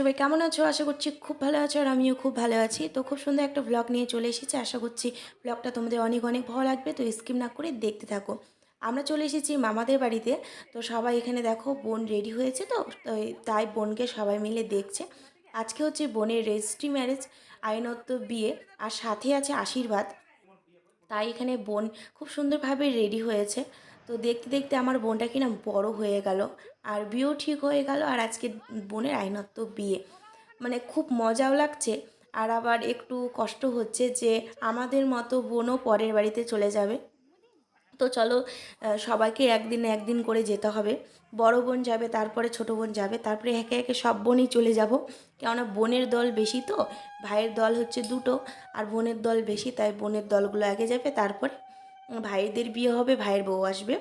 সবাই কেমন আছো? আশা করছি খুব ভালো আছো আর আমিও খুব ভালো আছি। তো খুব সুন্দর একটা ব্লগ নিয়ে চলে এসেছি। আশা করছি ব্লগটা তোমাদের অনেক অনেক ভালো লাগবে। তো স্কিপ না করে দেখতে থাকো। আমরা চলে এসেছি মামাদের বাড়িতে। তো সবাই এখানে দেখো বোন রেডি হয়েছে তো তাই বোনকে সবাই মিলে দেখছে। আজকে হচ্ছে বোনের রেজিস্ট্রি ম্যারেজ আইনত্ব বিয়ে আর সাথে আছে আশীর্বাদ। তাই এখানে বোন খুব সুন্দরভাবে রেডি হয়েছে। তো দেখতে দেখতে আমার বোনটা কিনা বড় হয়ে গেল। আর বিয়েও ঠিক হয়ে গেল আর আজকে বোনের আইনত্ব বিয়ে। মানে খুব মজাও লাগছে আর আবার একটু কষ্ট হচ্ছে যে আমাদের মতো বোনও পরের বাড়িতে চলে যাবে। তো চলো সবাইকে একদিন একদিন করে যেতে হবে। বড় বোন যাবে, তারপরে ছোট বোন যাবে, তারপরে একে একে সব বোনই চলে যাব। কেননা বোনের দল বেশি তো, ভাইয়ের দল হচ্ছে দুটো আর বোনের দল বেশি, তাই বোনের দলগুলো আগে যাবে, তারপরে ভাইদের বিয়ে হবে, ভাইয়ের বউ আসবে।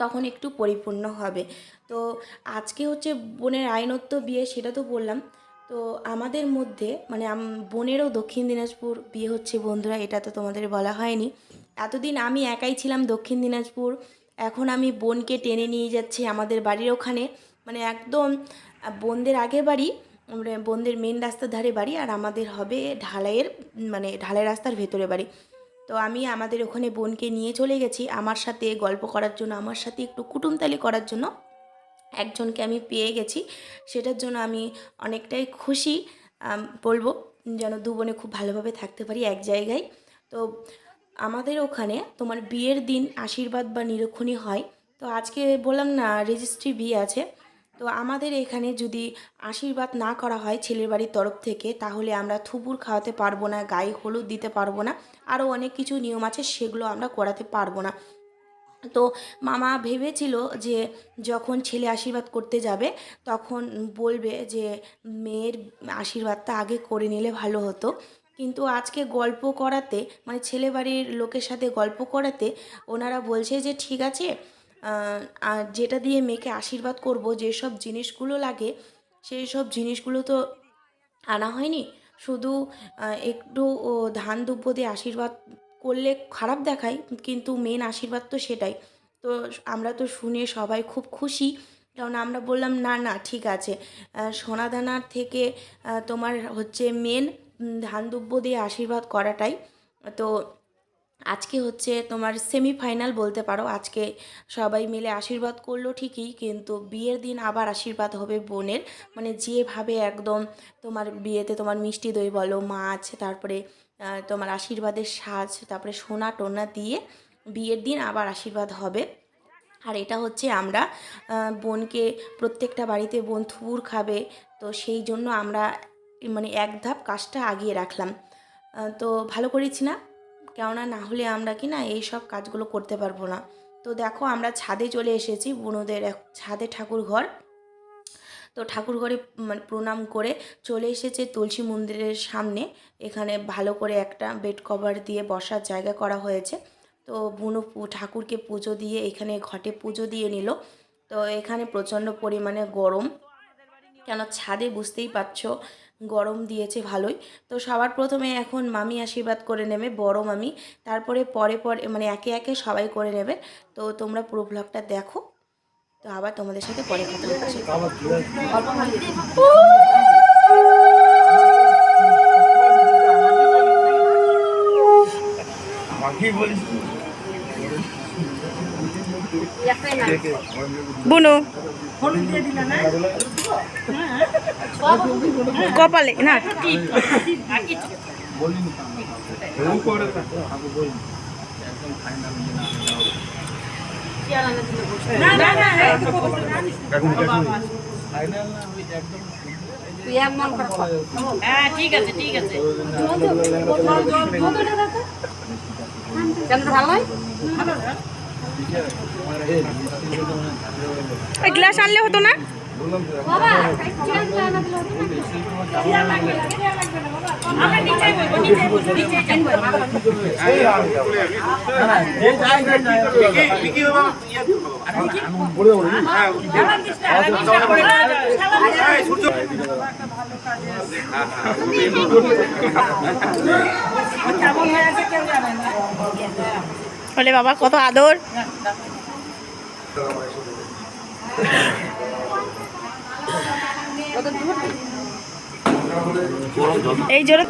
তখন একটু পরিপূর্ণ হবে। তো আজকে হচ্ছে বোনের আইনত্ব বিয়ে সেটা তো বললাম। তো আমাদের মধ্যে মানে বোনেরও দক্ষিণ দিনাজপুর বিয়ে হচ্ছে বন্ধুরা, এটা তো তোমাদের বলা হয়নি। এতদিন আমি একাই ছিলাম দক্ষিণ দিনাজপুর, এখন আমি বোনকে টেনে নিয়ে যাচ্ছি আমাদের বাড়ির ওখানে। মানে একদম বোনদের আগে বাড়ি মানে বোনদের মেন রাস্তার ধারে বাড়ি, আর আমাদের হবে ঢালাইয়ের মানে ঢালাই রাস্তার ভেতরে বাড়ি। তো আমি আমাদের ওখানে বোনকে নিয়ে চলে গেছি আমার সাথে গল্প করার জন্য, আমার সাথে একটু কুটুমতালি করার জন্য। একজনকে আমি পেয়ে গেছি, সেটার জন্য আমি অনেকটাই খুশি বলব যেন দু বোনে খুব ভালোভাবে থাকতে পারি এক জায়গায়। তো আমাদের ওখানে তোমার বিয়ের দিন আশীর্বাদ বা নিরক্ষণী হয়। তো আজকে বললাম না রেজিস্ট্রি বিয়ে আছে। তো আমাদের এখানে যদি আশীর্বাদ না করা হয় ছেলের বাড়ির তরফ থেকে, তাহলে আমরা থুপুর খাওয়াতে পারব না, গায়ে হলুদ দিতে পারব না, আরও অনেক কিছু নিয়ম আছে সেগুলো আমরা করাতে পারব না। তো মামা ভেবেছিল যে যখন ছেলে আশীর্বাদ করতে যাবে, তখন বলবে যে মেয়ের আশীর্বাদটা আগে করে নিলে ভালো হতো। কিন্তু আজকে গল্প করাতে মানে ছেলে বাড়ির লোকের সাথে গল্প করাতে ওনারা বলছে যে, ঠিক আছে আর যেটা দিয়ে মেয়েকে আশীর্বাদ করব, যেসব জিনিসগুলো লাগে সেই সব জিনিসগুলো তো আনা হয়নি। শুধু একটু ধান দুব্য দিয়ে আশীর্বাদ করলে খারাপ দেখায়, কিন্তু মেন আশীর্বাদ তো সেটাই। তো আমরা তো শুনে সবাই খুব খুশি, কারণ আমরা বললাম, না না, ঠিক আছে। সোনাদানার থেকে তোমার হচ্ছে মেন ধান দুব্য দিয়ে আশীর্বাদ করাটাই। তো আজকে হচ্ছে তোমার সেমিফাইনাল বলতে পারো। আজকে সবাই মিলে আশীর্বাদ করল ঠিকই, কিন্তু বিয়ের দিন আবার আশীর্বাদ হবে বোনের। মানে যেভাবে একদম তোমার বিয়েতে তোমার মিষ্টি দই বলো, মাছ, তারপরে তোমার আশীর্বাদের সাজ, তারপরে সোনা টোনা দিয়ে বিয়ের দিন আবার আশীর্বাদ হবে। আর এটা হচ্ছে আমরা বোনকে প্রত্যেকটা বাড়িতে বোন থুর খাবে, তো সেই জন্য আমরা মানে এক ধাপ কাজটা আগিয়ে রাখলাম। তো ভালো করেছি না? কেননা না হলে আমরা কি না এই সব কাজগুলো করতে পারব না। তো দেখো আমরা ছাদে চলে এসেছি বুনোদের ছাদে ঠাকুর ঘর। তো ঠাকুর ঘরে মানে প্রণাম করে চলে এসেছে তুলসী মন্দিরের সামনে। এখানে ভালো করে একটা বেড কভার দিয়ে বসার জায়গা করা হয়েছে। তো বুনু ঠাকুরকে পুজো দিয়ে এখানে ঘটে পুজো দিয়ে নিল। তো এখানে প্রচণ্ড পরিমাণে গরম। কেন ছাদে বুঝতেই পারছ গরম দিয়েছে ভালোই। তো সবার প্রথমে এখন মামি আশীর্বাদ করে নেবে বড় মামি। তারপরে পরে পরে মানে একে একে সবাই করে নেবে। তো তোমরা পুরো ব্লগটা দেখো। তো আবার তোমাদের সাথে পরে কথা হচ্ছে বুনু। কপালে না। ঠিক আছে ঠিক আছে কেন ভালো হয় গ্লাস আনলে হতো না? বলে বাবা কত আদর। এই জোরে।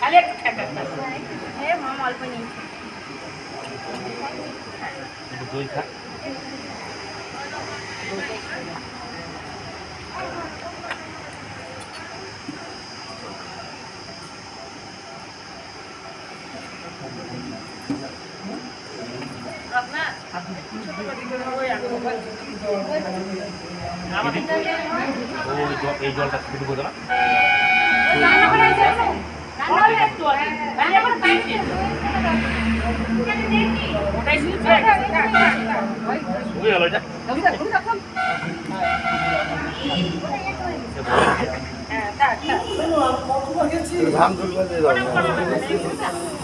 খালি একটু এই জলটা শুরু করে একটু আছে খালি এখন দিয়েছি ওটাই শুধু ঠেকা শুয়ে গেল এটা ধান তুলবা দিয়ে দাও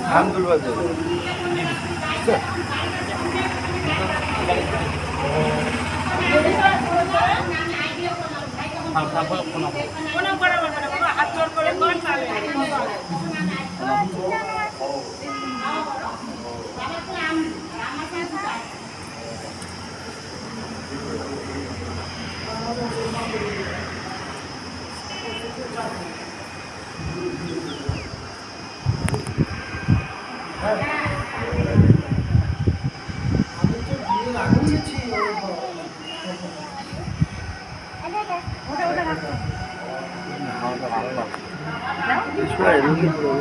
ধান তুলবা দিয়ে কোনো করা হবে না বাবা হাত জোর করে কর তাহলে ছড়াই রুটি পুরো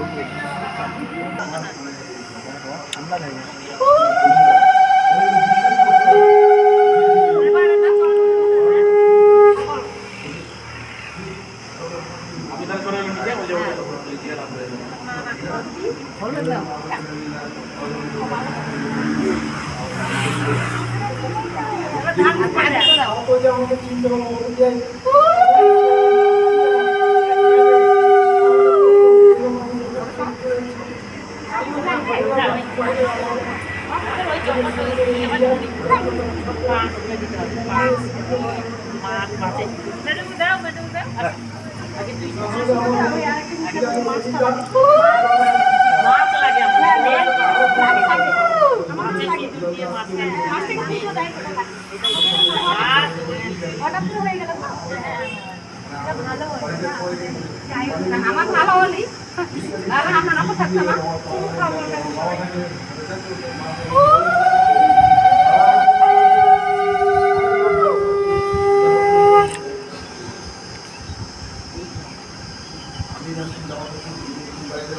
মেডু দাও মেডু দাও মাছ লাগে আমার আমার ভালো হলি আর আমার আপু থাকতো না খুব ভালো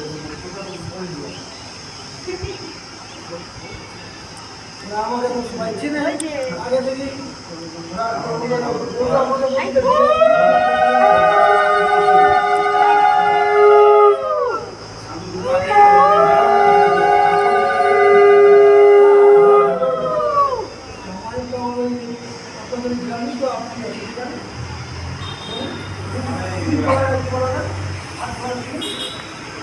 এটা একটা আছে ছোট একটা।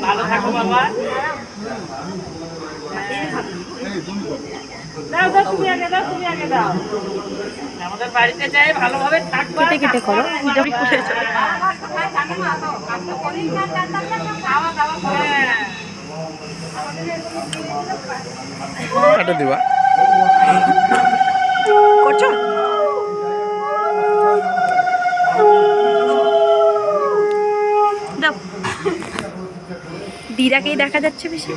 ভালো থাকো বাবা আমাদের বাড়িতে যাই ভালোভাবে থাকবা। কেটে কেটে করো যাবি কোথায় চলে জানে না তো দিদাকেই দেখা যাচ্ছে বেশি?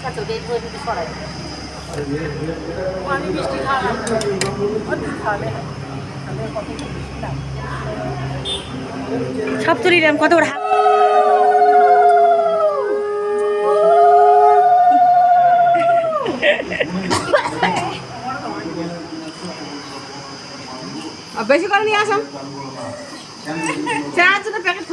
আচ্ছা সব তুলি কত বড় হাত। বেশি করে নিয়ে আসুন চা জন্য packet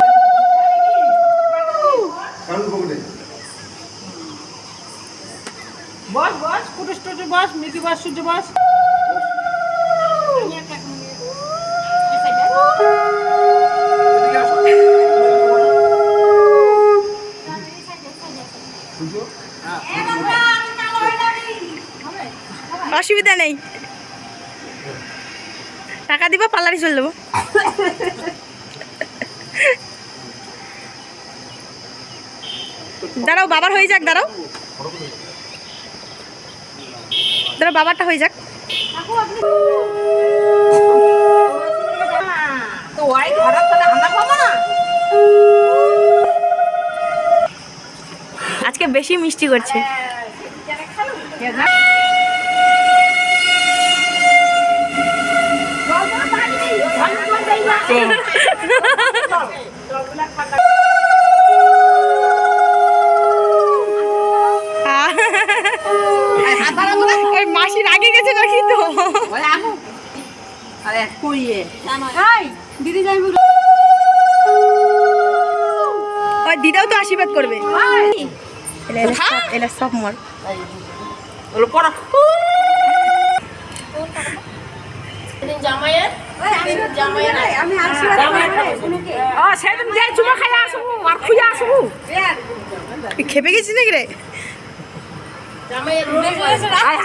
boss boss, Kutus Tutu boss, Mickey boss Surya boss. অসুবিধা নেই। দিবা পার্লারে চলে দেবো দাঁড়াও বাবার হয়ে যাক দাঁড়াও। দাঁড়াও বাবারটা হয়ে যাক। তো ওয়াই ঘরের তাহলে আমরা পাবো না? আজকে বেশি মিষ্টি করছে। মাসির আগে গেছে নাকি তো দিদাও তো আশীর্বাদ করবে। এলা এলা সব মর। আশীর্বাদ ও সেদিন যাই চুমা খাই আসব আর খুঁজে আসব। খেপে গেছিস নাকি রে?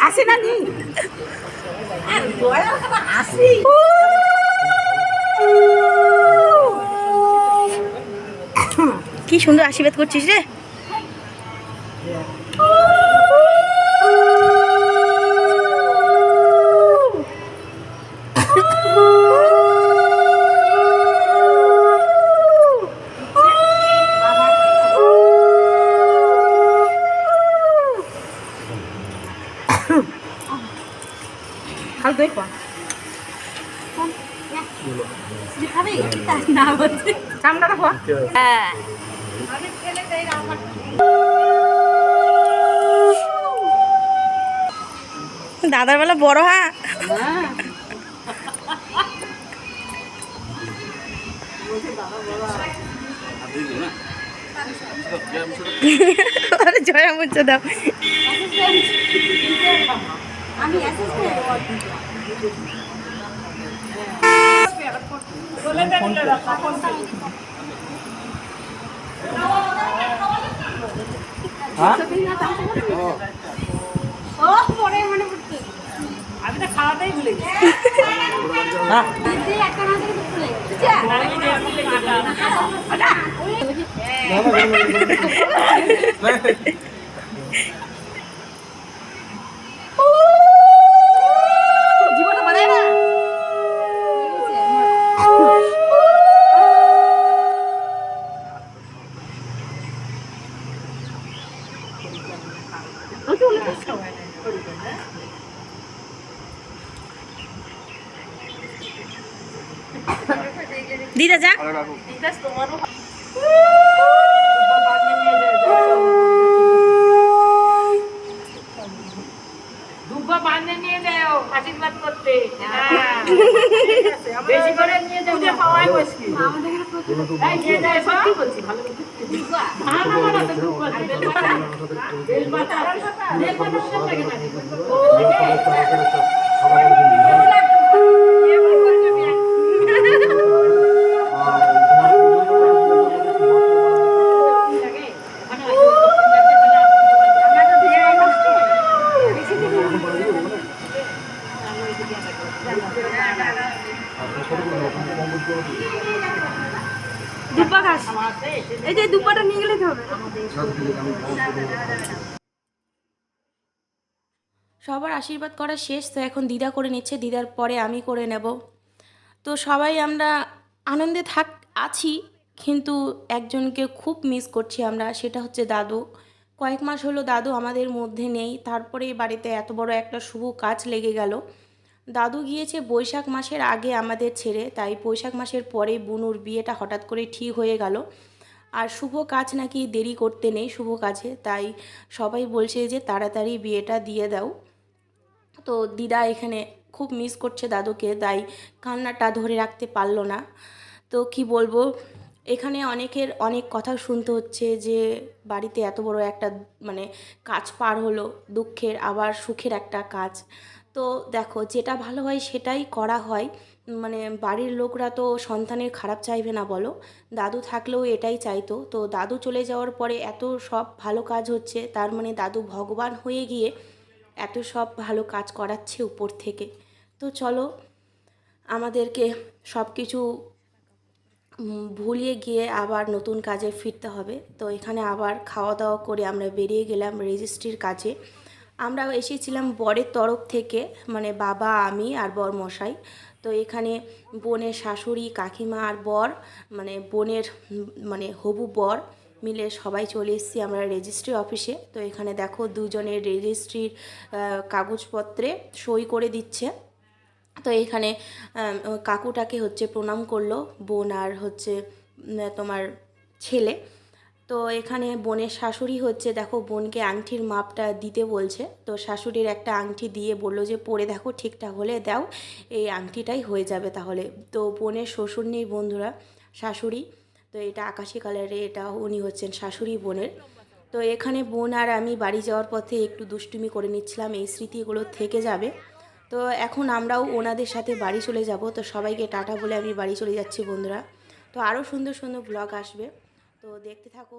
আসি না নি আসি কি সুন্দর আশীর্বাদ করছিস রে খাল দই পা না বলছি দাদার বেলা বড় হ্যাঁ? জয়া মুচ্ছে দাও। আমি বলে দেন তখন ও পরে মনে পড়ছে আমি তো খাওয়াতেই ভুলে গেছি। দিদি দিদা যা দুব্বা বাঁধে নিয়ে যাও আশীর্বাদ করতে। হ্যাঁ। বেশি করে নিয়ে যাও পাওয়াই মুশকিল। এই নিয়ে যায় সত্যি বলছি ভালো করে। ভালো না ভালো তো দুব্বা বেলপাতা বেলপাতা বেলপাতা সব লাগে না সার্টিফিকেট আমি গ্রহণ করব সবার আশীর্বাদ করা শেষ, তো এখন দিদা করে নিচ্ছে, দিদার পরে আমি করে নেব। তো সবাই আমরা আনন্দে থাক, আছি, কিন্তু একজনকে খুব মিস করছি আমরা, সেটা হচ্ছে দাদু। কয়েক মাস হলো দাদু আমাদের মধ্যে নেই, তারপরে বাড়িতে এত বড় একটা শুভ কাজ লেগে গেল। দাদু গিয়েছে বৈশাখ মাসের আগে আমাদের ছেড়ে, তাই বৈশাখ মাসের পরে বুনুর বিয়েটা হঠাৎ করে ঠিক হয়ে গেল। আর শুভ কাজ নাকি দেরি করতে নেই, শুভ কাজে, তাই সবাই বলছে যে তাড়াতাড়ি বিয়েটা দিয়ে দাও। তো দিদা এখানে খুব মিস করছে দাদুকে, তাই কান্নাটা ধরে রাখতে পারল না। তো কি বলব, এখানে অনেকের অনেক কথা শুনতে হচ্ছে যে বাড়িতে এত বড় একটা মানে কাজ পার হলো, দুঃখের, আবার সুখের একটা কাজ। তো দেখো, যেটা ভালো হয় সেটাই করা হয়। মানে বাড়ির লোকরা তো সন্তানের খারাপ চাইবে না বলো, দাদু থাকলেও এটাই চাইতো। তো দাদু চলে যাওয়ার পরে এত সব ভালো কাজ হচ্ছে, তার মানে দাদু ভগবান হয়ে গিয়ে এত সব ভালো কাজ করাচ্ছে উপর থেকে। তো চলো, আমাদেরকে সব কিছু ভুলিয়ে গিয়ে আবার নতুন কাজে ফিরতে হবে। তো এখানে আবার খাওয়া দাওয়া করে আমরা বেরিয়ে গেলাম রেজিস্ট্রির কাজে। আমরা এসেছিলাম বরের তরফ থেকে মানে বাবা, আমি আর বর মশাই তো এখানে বোনের শাশুড়ি, কাকিমা আর বর মানে বোনের মানে হবু বর। মিলে সবাই চলে এসেছি আমরা রেজিস্ট্রি অফিসে তো এখানে দেখো দুজনের রেজিস্ট্রির কাগজপত্রে সই করে দিচ্ছে। তো এখানে কাকুটাকে হচ্ছে প্রণাম করল, বোন আর হচ্ছে তোমার ছেলে। তো এখানে বোনের শাশুড়ি হচ্ছে, দেখো বোনকে আংটির মাপটা দিতে বলছে। তো শাশুড়ির একটা আংটি দিয়ে বলল যে, পরে দেখো ঠিকঠাক হলে দাও, এই আংটিটাই হয়ে যাবে তাহলে। তো বোনের শ্বশুর নেই বন্ধুরা, শাশুড়ি। তো এটা আকাশি কালারে, এটা উনি হচ্ছেন শাশুড়ি বোনের। তো এখানে বোন আর আমি বাড়ি যাওয়ার পথে একটু দুষ্টুমি করে নিচ্ছিলাম, এই স্মৃতিগুলো থেকে যাবে। তো এখন আমরাও ওনাদের সাথে বাড়ি চলে যাব, তো সবাইকে টাটা বলে আমি বাড়ি চলে যাচ্ছি বন্ধুরা। তো আরও সুন্দর সুন্দর ব্লগ আসবে। তো দেখতে থাকো